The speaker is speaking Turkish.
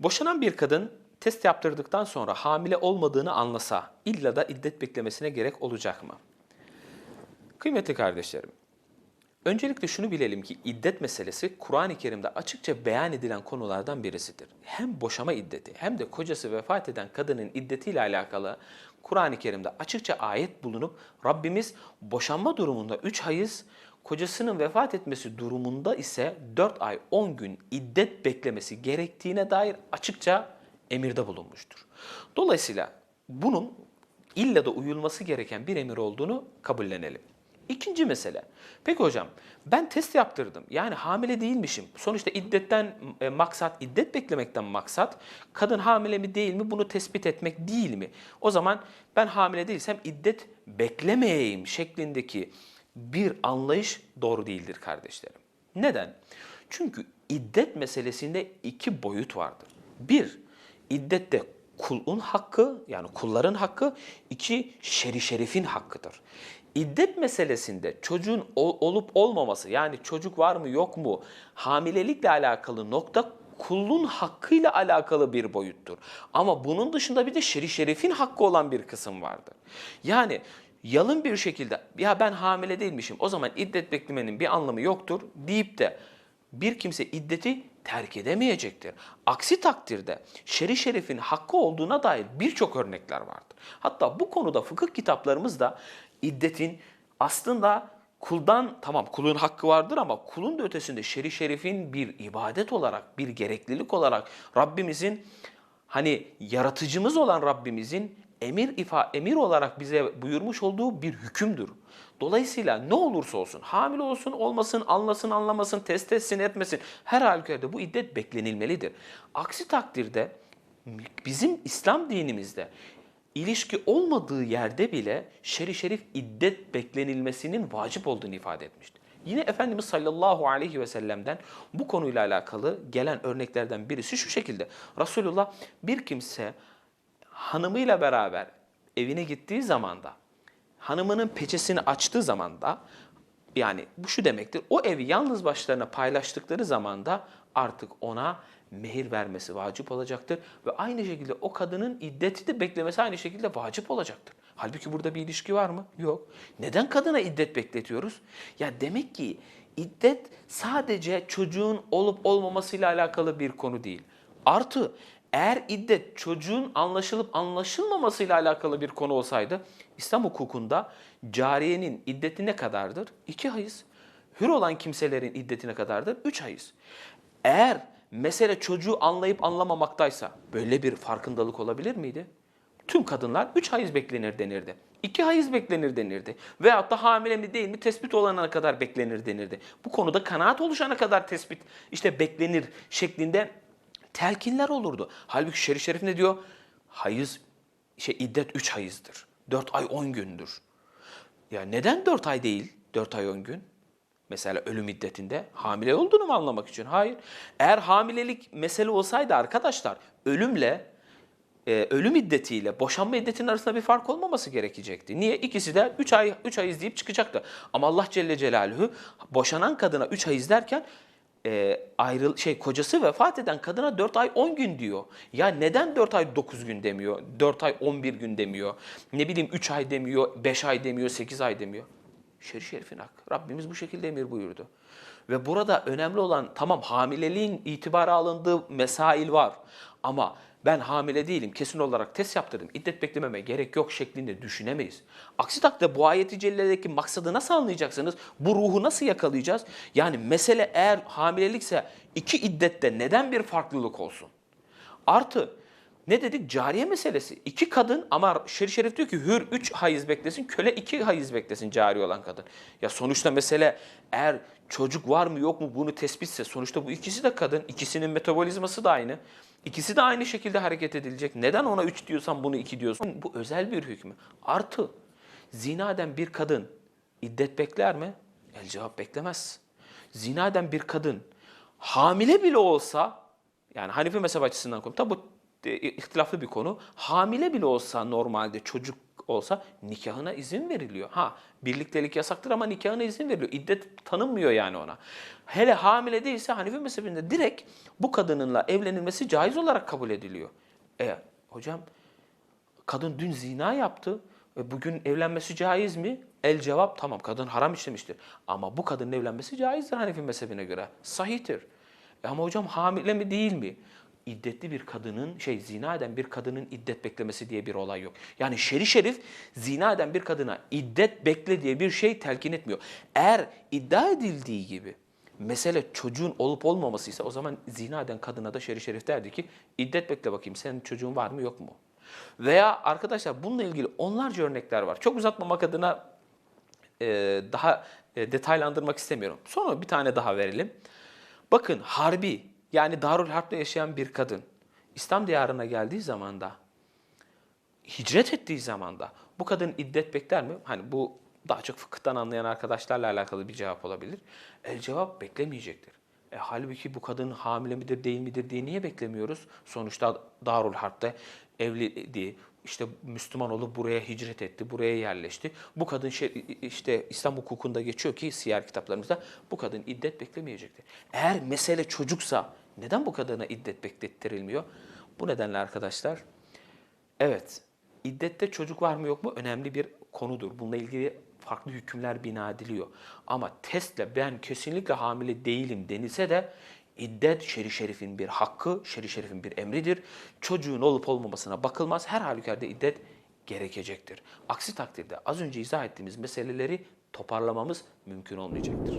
Boşanan bir kadın test yaptırdıktan sonra hamile olmadığını anlasa illa da iddet beklemesine gerek olacak mı? Kıymetli kardeşlerim, öncelikle şunu bilelim ki iddet meselesi Kur'an-ı Kerim'de açıkça beyan edilen konulardan birisidir. Hem boşama iddeti hem de kocası vefat eden kadının iddetiyle alakalı Kur'an-ı Kerim'de açıkça ayet bulunup Rabbimiz boşanma durumunda 3 hayız, kocasının vefat etmesi durumunda ise 4 ay 10 gün iddet beklemesi gerektiğine dair açıkça emirde bulunmuştur. Dolayısıyla bunun illa da uyulması gereken bir emir olduğunu kabullenelim. İkinci mesele. Peki hocam ben test yaptırdım. Yani hamile değilmişim. Sonuçta iddetten e, maksat, iddet beklemekten maksat kadın hamile mi değil mi bunu tespit etmek değil mi? O zaman ben hamile değilsem iddet beklemeyeyim şeklindeki bir anlayış doğru değildir kardeşlerim. Neden? Çünkü iddet meselesinde iki boyut vardır. Bir, iddette kulun hakkı yani kulların hakkı, iki şeri şerifin hakkıdır. İddet meselesinde çocuğun ol- olup olmaması yani çocuk var mı yok mu hamilelikle alakalı nokta kulun hakkıyla alakalı bir boyuttur. Ama bunun dışında bir de şeri şerifin hakkı olan bir kısım vardır. Yani yalın bir şekilde ya ben hamile değilmişim o zaman iddet beklemenin bir anlamı yoktur deyip de bir kimse iddeti terk edemeyecektir. Aksi takdirde şeri şerifin hakkı olduğuna dair birçok örnekler vardır. Hatta bu konuda fıkıh kitaplarımızda iddetin aslında kuldan tamam kulun hakkı vardır ama kulun da ötesinde şeri şerifin bir ibadet olarak, bir gereklilik olarak Rabbimizin hani yaratıcımız olan Rabbimizin emir ifa emir olarak bize buyurmuş olduğu bir hükümdür. Dolayısıyla ne olursa olsun, hamile olsun, olmasın, anlasın, anlamasın, test etsin, etmesin, her halükarda bu iddet beklenilmelidir. Aksi takdirde bizim İslam dinimizde ilişki olmadığı yerde bile şer'i şerif iddet beklenilmesinin vacip olduğunu ifade etmiştir. Yine Efendimiz sallallahu aleyhi ve sellem'den bu konuyla alakalı gelen örneklerden birisi şu şekilde. Resulullah bir kimse hanımıyla beraber evine gittiği zaman da hanımının peçesini açtığı zaman da yani bu şu demektir. O evi yalnız başlarına paylaştıkları zaman da artık ona mehir vermesi vacip olacaktır. Ve aynı şekilde o kadının iddeti de beklemesi aynı şekilde vacip olacaktır. Halbuki burada bir ilişki var mı? Yok. Neden kadına iddet bekletiyoruz? Ya demek ki iddet sadece çocuğun olup olmamasıyla alakalı bir konu değil. Artı eğer iddet çocuğun anlaşılıp anlaşılmamasıyla alakalı bir konu olsaydı İslam hukukunda cariyenin iddeti ne kadardır? İki hayız. Hür olan kimselerin iddeti ne kadardır? Üç hayız. Eğer mesele çocuğu anlayıp anlamamaktaysa böyle bir farkındalık olabilir miydi? Tüm kadınlar 3 hayız beklenir denirdi. 2 hayız beklenir denirdi. Veyahut da hamile mi değil mi tespit olana kadar beklenir denirdi. Bu konuda kanaat oluşana kadar tespit işte beklenir şeklinde telkinler olurdu. Halbuki şerif şerif ne diyor? Hayız, şey iddet 3 hayızdır. 4 ay 10 gündür. Ya neden 4 ay değil 4 ay 10 gün? Mesela ölüm iddetinde hamile olduğunu mu anlamak için? Hayır. Eğer hamilelik mesele olsaydı arkadaşlar ölümle e, ölüm iddetiyle boşanma iddetinin arasında bir fark olmaması gerekecekti. Niye? İkisi de 3 ay 3 ay izleyip çıkacaktı. Ama Allah Celle Celaluhu boşanan kadına 3 ay izlerken e, ayrıl şey kocası vefat eden kadına 4 ay 10 gün diyor. Ya neden 4 ay 9 gün demiyor? 4 ay 11 gün demiyor. Ne bileyim 3 ay demiyor, 5 ay demiyor, 8 ay demiyor. Şer şerifin hakkı. Rabbimiz bu şekilde emir buyurdu. Ve burada önemli olan tamam hamileliğin itibara alındığı mesail var. Ama ben hamile değilim kesin olarak test yaptırdım. İddet beklememe gerek yok şeklinde düşünemeyiz. Aksi takdirde bu ayeti celledeki maksadı nasıl anlayacaksınız? Bu ruhu nasıl yakalayacağız? Yani mesele eğer hamilelikse iki iddette neden bir farklılık olsun? Artı ne dedik? Cariye meselesi. İki kadın ama şerif şerif diyor ki hür üç hayız beklesin, köle iki hayız beklesin cari olan kadın. Ya sonuçta mesele eğer çocuk var mı yok mu bunu tespitse sonuçta bu ikisi de kadın. ikisinin metabolizması da aynı. İkisi de aynı şekilde hareket edilecek. Neden ona üç diyorsan bunu iki diyorsun? Bu özel bir hükmü. Artı zina eden bir kadın iddet bekler mi? El cevap beklemez. Zina eden bir kadın hamile bile olsa yani Hanifi mezhep açısından konu. Tabi bu ihtilaflı bir konu. Hamile bile olsa normalde çocuk olsa nikahına izin veriliyor. Ha birliktelik yasaktır ama nikahına izin veriliyor. İddet tanınmıyor yani ona. Hele hamile değilse Hanefi mezhebinde direkt bu kadınınla evlenilmesi caiz olarak kabul ediliyor. E hocam kadın dün zina yaptı. E, bugün evlenmesi caiz mi? El cevap tamam kadın haram işlemiştir. Ama bu kadının evlenmesi caizdir Hanefi mezhebine göre. Sahihtir. E ama hocam hamile mi değil mi? İddetli bir kadının, şey zina eden bir kadının iddet beklemesi diye bir olay yok. Yani şeri şerif zina eden bir kadına iddet bekle diye bir şey telkin etmiyor. Eğer iddia edildiği gibi mesele çocuğun olup olmamasıysa o zaman zina eden kadına da şeri şerif derdi ki iddet bekle bakayım senin çocuğun var mı yok mu? Veya arkadaşlar bununla ilgili onlarca örnekler var. Çok uzatmamak adına e, daha e, detaylandırmak istemiyorum. Sonra bir tane daha verelim. Bakın harbi yani Darül Harp'te yaşayan bir kadın İslam diyarına geldiği zaman da hicret ettiği zaman da bu kadın iddet bekler mi? Hani bu daha çok fıkıhtan anlayan arkadaşlarla alakalı bir cevap olabilir. El cevap beklemeyecektir. E, halbuki bu kadın hamile midir değil midir diye niye beklemiyoruz? Sonuçta Darül Harp'te evliydi. İşte Müslüman olup buraya hicret etti, buraya yerleşti. Bu kadın şey, işte İslam hukukunda geçiyor ki siyer kitaplarımızda bu kadın iddet beklemeyecektir. Eğer mesele çocuksa neden bu kadına iddet beklettirilmiyor? Bu nedenle arkadaşlar Evet, iddette çocuk var mı yok mu önemli bir konudur. Bununla ilgili farklı hükümler bina ediliyor. Ama testle ben kesinlikle hamile değilim denilse de iddet şeri şerifin bir hakkı, şeri şerifin bir emridir. Çocuğun olup olmamasına bakılmaz. Her halükarda iddet gerekecektir. Aksi takdirde az önce izah ettiğimiz meseleleri toparlamamız mümkün olmayacaktır.